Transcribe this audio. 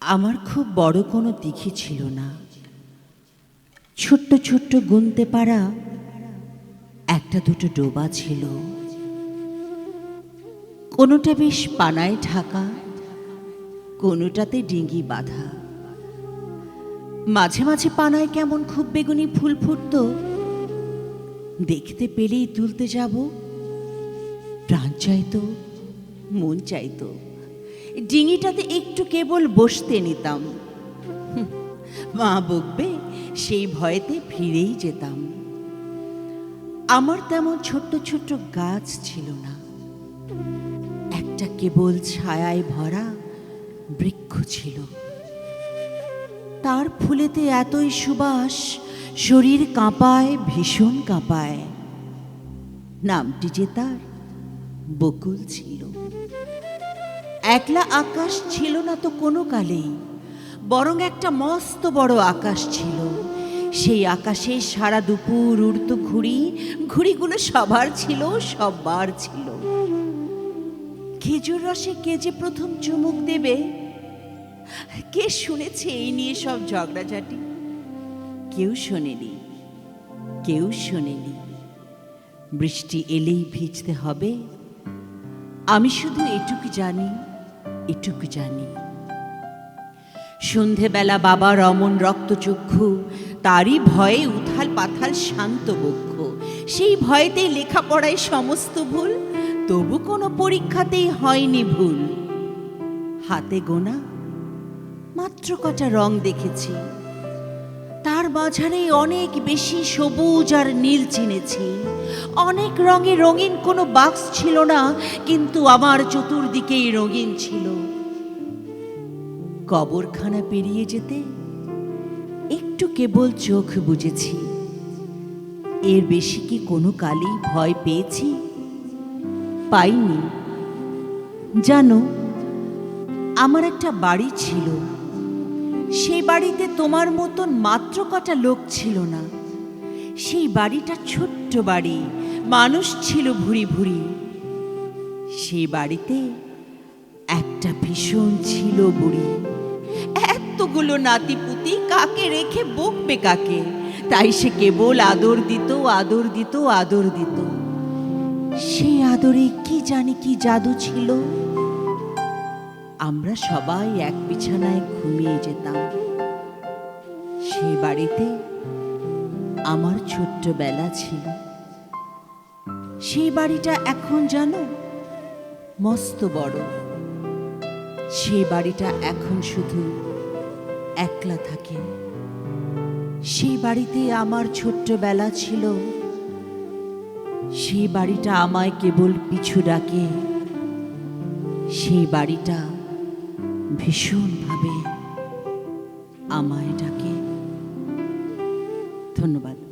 আমার খুব বড় কোনো দিঘি ছিল না। ছোট্ট ছোট্ট গুনতে পারা একটা দুটো ডোবা ছিল। কোনোটা বেশ পানায় ঢাকা, কোনোটাতে ডিঙ্গি বাঁধা। মাঝে মাঝে পানায় কেমন খুব বেগুনি ফুল ফুটতো, দেখতে পেলেই তুলতে যাব। প্রাণ চাইতো, মন চাইতো। ডিঙিটাতে একটু কেবল বসতে নিতাম। মা বকবে, সেই ভয়েতে ফিরেই যেতাম। আমার তেমন ছোট্ট ছোট্ট গাছ ছিল না। একটা কেবল ছায়ায় ভরা বৃক্ষ ছিল। তার ফুলেতে এতই সুবাস, শরীর কাঁপায়, ভীষণ কাঁপায়। নামটি যে তার বকুল ছিল। একলা আকাশ ছিল না তো কোনো কালেই, বরং একটা মস্ত বড় আকাশ ছিল। সেই আকাশে সারা দুপুর উড়তো ঘুড়ি, ঘুড়িগুলো সবার ছিল সবার ছিল। খেজুর রসে কে যে প্রথম চুমুক দেবে? কে শুনেছে এই নিয়ে সব ঝগড়াঝাটি? কেউ শোনেনি কেউ শোনেনি। বৃষ্টি এলেই ভিজতে হবে। আমি শুধু এটুকু জানি এটুকু জানি। সন্ধেবেলা বাবা রমন রক্তচক্ষু, তারই ভয়ে উথাল পাথাল শান্ত বক্ষ। সেই ভয়েতেই লেখাপড়ায় সমস্ত ভুল, তবু কোনো পরীক্ষাতেই হয়নি ভুল। হাতে গোনা, মাত্র কটা রং দেখেছি। মাঝারে অনেক বেশি সবুজ আর নীল চিনেছি। অনেক রঙে রঙিন কোনো বাক্স ছিল না, কিন্তু আমার চতুর্দিকেই রঙিন ছিল। কবরখানা পেরিয়ে যেতে একটু কেবল চোখ বুঝেছি এর বেশি কি কোনো কালেই ভয় পেয়েছি? পাইনি। জানো, আমার একটা বাড়ি ছিল। সেই বাড়িতে তোমার মতন মাত্র কটা লোক ছিল না। সেই বাড়িটা ছোট্ট বাড়ি, মানুষ ছিল ভুরি ভুরি। সেই বাড়িতে একটা ভীষণ ছিল বুড়ি। এতগুলো নাতিপুতি কাকে রেখে বকবে কাকে? তাই সে কেবল আদর দিত আদর দিত আদর দিত। সেই আদরে কি জানি কি জাদু ছিল? আমরা সবাই এক বিছানায় ঘুমিয়ে যেতাম। সেই বাড়িতে আমার ছোট্টবেলা ছিল। সেই বাড়িটা এখন জানো? মস্ত বড়। সেই বাড়িটা এখন শুধু একলা থাকে। সেই বাড়িতে আমার ছোট্টবেলা ছিল। সেই বাড়িটা আমায় কেবল পিছু ডাকে। সেই বাড়িটা ভীষণভাবে আমায় ডাকে। ধন্যবাদ।